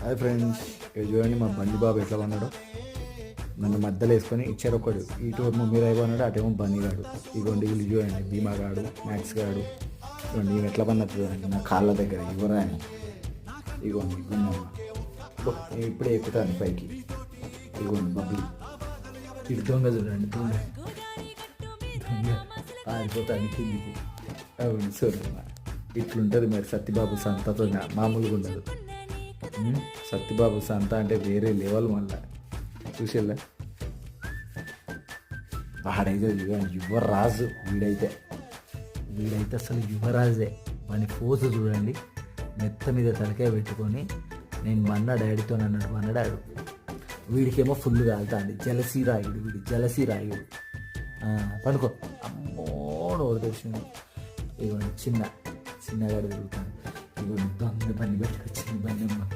Hi friends ఇక చూడండి మా బండి బాబు ఎట్లా ఉన్నాడో నన్ను మధ్యలో వేసుకొని ఇచ్చారు ఒకడు. ఇటు మీరు రాయి అన్నాడు అటేమో బన్నీ గాడు. ఇగోండి వీళ్ళు చూడండి భీమా గాడు మ్యాక్స్ గాడు. ఇగోండి ఈమె ఎట్లా పన్నది చూడండి నా కాళ్ళ దగ్గర ఇవ్వరా అని ఇగోండి నేను ఇప్పుడే ఎక్కుతాను పైకి. ఇగోండి బబ్బీ. ఇటు దొంగ చూడండి దొంగ. దొంగ కిందికి. అవును సరే ఇట్లుంటుంది మరి సత్యబాబు సంతతో మామూలుగా ఉండదు. సత్యబాబు సంత అంటే వేరే లెవెల్ మళ్ళా. చూసేలా? చూడండి యువరాజు వీడైతే. వీడైతే అసలు యువరాజే. వాని పోజు చూడండి. మెత్త మీద తలకాయ పెట్టుకొని నేను మన్న డాడీతో అన్నాడు మన్నడాడు. వీడికేమో ఫుల్ కాలుతాండి జలసీ రాయుడు వీడి జలసీ రాయుడు. ఆ, పడుకో. అమ్మో నోరు తెచ్చింది ఇదిగోండి చిన్న చిన్నగాడు తిరుగుతాను దొంగ బండి పెట్టుకొచ్చింది బండి అమ్మ.